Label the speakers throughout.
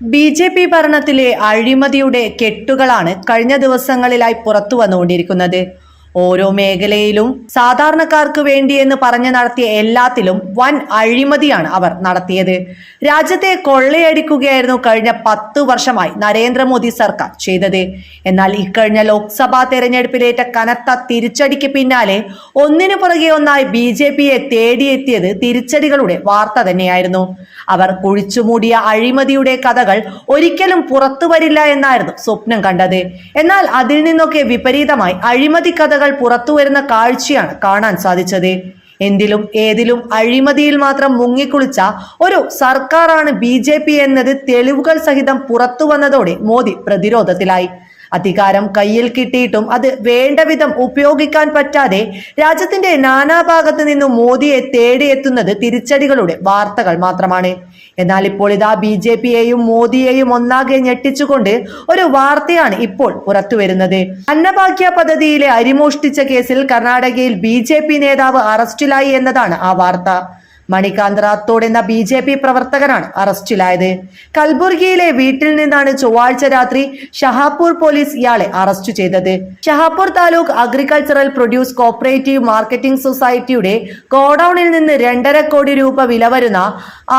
Speaker 1: B J P ഭരണത്തിലെ അഴിമതിയുടെ കെട്ടുകളാണ് കഴിഞ്ഞ ദിവസങ്ങളിലായി പുറത്തു വന്നുകൊണ്ടിരിക്കുന്നത്. ഓരോ മേഖലയിലും സാധാരണക്കാർക്ക് വേണ്ടിയെന്ന് പറഞ്ഞു നടത്തിയ എല്ലാത്തിലും വൻ അഴിമതിയാണ് അവർ നടത്തിയത്. രാജ്യത്തെ കൊള്ളയടിക്കുകയായിരുന്നു കഴിഞ്ഞ പത്ത് വർഷമായി നരേന്ദ്രമോദി സർക്കാർ ചെയ്തത്. എന്നാൽ ഇക്കഴിഞ്ഞ ലോക്സഭാ തെരഞ്ഞെടുപ്പിലേറ്റ കനത്ത തിരിച്ചടിക്ക് പിന്നാലെ ഒന്നിനു പുറകെ ഒന്നായി ബി ജെ പിയെ തേടിയെത്തിയത് തിരിച്ചടികളുടെ വാർത്ത തന്നെയായിരുന്നു. അവർ കുഴിച്ചുമൂടിയ അഴിമതിയുടെ കഥകൾ ഒരിക്കലും പുറത്തു വരില്ല എന്നായിരുന്നു സ്വപ്നം കണ്ടത്. എന്നാൽ അതിൽ നിന്നൊക്കെ വിപരീതമായി അഴിമതി കഥകൾ പുറത്തു വരുന്ന കാഴ്ചയാണ് കാണാൻ സാധിച്ചത്. എന്തിലും ഏതിലും അഴിമതിയിൽ മാത്രം മുങ്ങിക്കുളിച്ച ഒരു സർക്കാരാണ് ബി ജെ പി എന്നത് തെളിവുകൾ സഹിതം പുറത്തു വന്നതോടെ മോദി പ്രതിരോധത്തിലായി. അധികാരം കയ്യിൽ കിട്ടിയിട്ടും അത് വേണ്ട വിധം ഉപയോഗിക്കാൻ പറ്റാതെ രാജ്യത്തിന്റെ നാനാഭാഗത്ത് നിന്നും മോദിയെ തേടിയെത്തുന്നത് തിരിച്ചടികളുടെ വാർത്തകൾ മാത്രമാണ്. എന്നാൽ ഇപ്പോൾ ഇതാ ബി ജെ പിയെയും മോദിയെയും ഒന്നാകെ ഞെട്ടിച്ചുകൊണ്ട് ഒരു വാർത്തയാണ് ഇപ്പോൾ പുറത്തുവരുന്നത്. അന്നഭാഗ്യ പദ്ധതിയിലെ അരിമോഷ്ടിച്ച കേസിൽ കർണാടകയിൽ ബി നേതാവ് അറസ്റ്റിലായി എന്നതാണ് ആ വാർത്ത. മണികാന്ത് റാത്തോഡ് എന്ന ബി ജെ പി പ്രവർത്തകനാണ് അറസ്റ്റിലായത്. കൽബുർഗിയിലെ വീട്ടിൽ നിന്നാണ് ചൊവ്വാഴ്ച രാത്രി ഷഹാപൂർ പോലീസ് ഇയാളെ അറസ്റ്റ് ചെയ്തത്. Shahapur taluk agricultural produce cooperative marketing സൊസൈറ്റിയുടെ ഗോഡൌണിൽ നിന്ന് രണ്ടര കോടി രൂപ വില വരുന്ന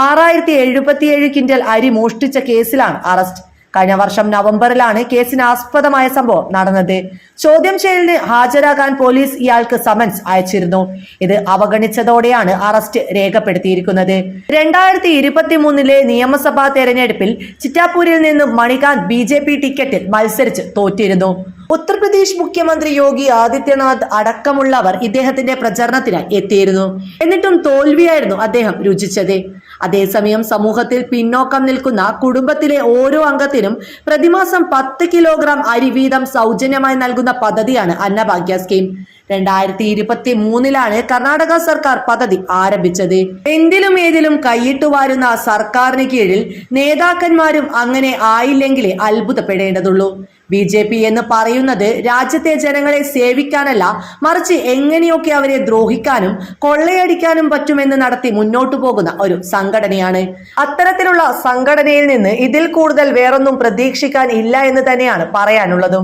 Speaker 1: ആറായിരത്തി എഴുപത്തിയേഴ് ക്വിന്റൽ അരി മോഷ്ടിച്ച കേസിലാണ് അറസ്റ്റ്. കഴിഞ്ഞ വർഷം നവംബറിലാണ് കേസിന് ആസ്പദമായ സംഭവം നടന്നത്. ചോദ്യം ചെയ്യലിന് ഹാജരാകാൻ പോലീസ് ഇയാൾക്ക് സമൻസ് അയച്ചിരുന്നു. ഇത് അവഗണിച്ചതോടെയാണ് അറസ്റ്റ് രേഖപ്പെടുത്തിയിരിക്കുന്നത്. രണ്ടായിരത്തി ഇരുപത്തി മൂന്നിലെ നിയമസഭാ തെരഞ്ഞെടുപ്പിൽ ചിറ്റാപൂരിൽ നിന്നും മണികാന്ത് ബി ജെ പി ടിക്കറ്റിൽ മത്സരിച്ച് തോറ്റിരുന്നു. ഉത്തർപ്രദേശ് മുഖ്യമന്ത്രി യോഗി ആദിത്യനാഥ് അടക്കമുള്ളവർ ഇദ്ദേഹത്തിന്റെ പ്രചരണത്തിനായി എത്തിയിരുന്നു. എന്നിട്ടും തോൽവിയായിരുന്നു അദ്ദേഹം രുചിച്ചത്. അതേസമയം സമൂഹത്തിൽ പിന്നോക്കം നിൽക്കുന്ന കുടുംബത്തിലെ ഓരോ അംഗത്തിനും പ്രതിമാസം പത്ത് കിലോഗ്രാം അരി വീതം സൗജന്യമായി നൽകുന്ന പദ്ധതിയാണ് അന്നഭാഗ്യ സ്കീം. രണ്ടായിരത്തി ഇരുപത്തി മൂന്നിലാണ് കർണാടക സർക്കാർ പദ്ധതി ആരംഭിച്ചത്. എന്തിലും ഏതിലും കൈയിട്ടു വാരുന്ന സർക്കാരിന് കീഴിൽ നേതാക്കന്മാരും അങ്ങനെ ആയില്ലെങ്കിലേ അത്ഭുതപ്പെടേണ്ടതുള്ളൂ. ബി ജെ പി എന്ന് പറയുന്നത് രാജ്യത്തെ ജനങ്ങളെ സേവിക്കാനല്ല മറിച്ച് എങ്ങനെയൊക്കെ അവരെ ദ്രോഹിക്കാനും കൊള്ളയടിക്കാനും പറ്റുമെന്ന് നടത്തി മുന്നോട്ടു പോകുന്ന ഒരു സംഘടനയാണ്. അത്തരത്തിലുള്ള സംഘടനയിൽ നിന്ന് ഇതിൽ കൂടുതൽ വേറൊന്നും പ്രതീക്ഷിക്കാൻ ഇല്ല എന്ന് തന്നെയാണ് പറയാനുള്ളതും.